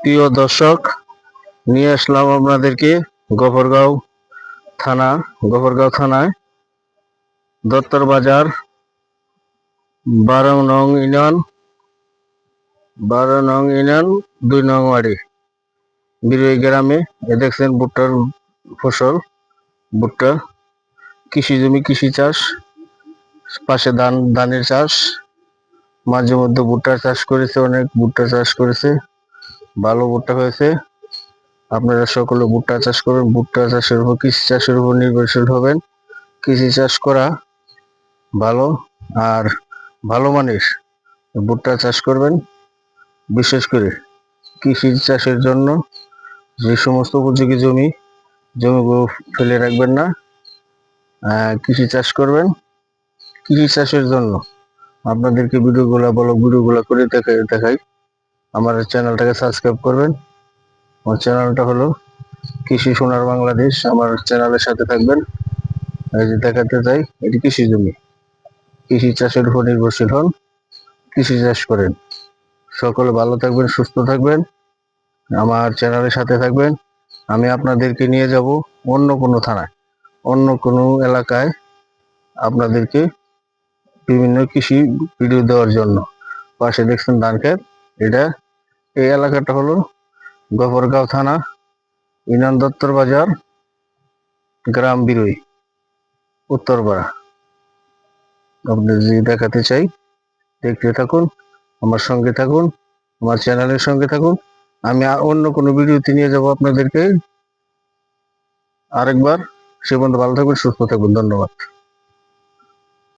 প্রিয় দর্শক, নিয়ে আসলাম আপনাদেরকে গফরগাঁও থানা গফরগাঁও থানায় দত্তর বাজার, বারো নং ইউনিয়ন, বারো নং ইউনিয়ন, দুই নং ওয়ার্ডে। বিরোয়ী গ্রামে এ দেখছেন ভুট্টার ফসল, ভুট্টা। কৃষি জমি, কৃষি চাষ, পাশে ধান, ধানের চাষ। মাঝে মধ্যে ভুট্টা চাষ করেছে অনেক, ভুট্টা চাষ করেছে, ভালো ভুট্টা হয়েছে। আপনারা সকলে ভুট্টা চাষ করবেন, ভুট্টা চাষের উপর, কৃষি চাষের উপর নির্ভরশীল হবেন। কৃষি চাষ করা ভালো আর ভালো মানের ভুট্টা চাষ করবেন। বিশেষ করে কৃষি চাষের জন্য যে সমস্ত উপযোগী জমি, জমিগুলো ফেলে রাখবেন না। কৃষি চাষ করবেন। কৃষি চাষের জন্য আপনাদেরকে ভিডিওগুলো বলো, ভিডিওগুলো করে দেখাই দেখাই। আমার চ্যানেলটাকে সাবস্ক্রাইব করবেন। আমার চ্যানেলটা হলো কৃষি সোনার বাংলাদেশ। আমার চ্যানেলের সাথে থাকবেন। এই যে দেখাতে চাই, এটি কৃষি জমি। কৃষি চাষের উপর নির্ভরশীল হন, কৃষি চাষ করেন। সকলে ভালো থাকবেন, সুস্থ থাকবেন। আমার চ্যানেলের সাথে থাকবেন। আমি আপনাদেরকে নিয়ে যাব অন্য কোনো থানায়, অন্য কোনো এলাকায় আপনাদেরকে বিভিন্ন কৃষি ভিডিও দেওয়ার জন্য। পাশে দেখছেন ধান ক্ষেত। এটা এই এলাকাটা হলো গফরগাঁও থানা, ইনান দত্তর বাজার, গ্রাম বিরই, উত্তরপাড়া। আপনাদের যদি দেখাতে চাই, দেখতে থাকুন, আমার সঙ্গে থাকুন, আমার চ্যানেলের সঙ্গে থাকুন। আমি অন্য কোনো ভিডিওতে নিয়ে যাব আপনাদেরকে। আরেকবার, সে পর্যন্ত ভালো থাকবেন সুস্থ থাকবেন ধন্যবাদ।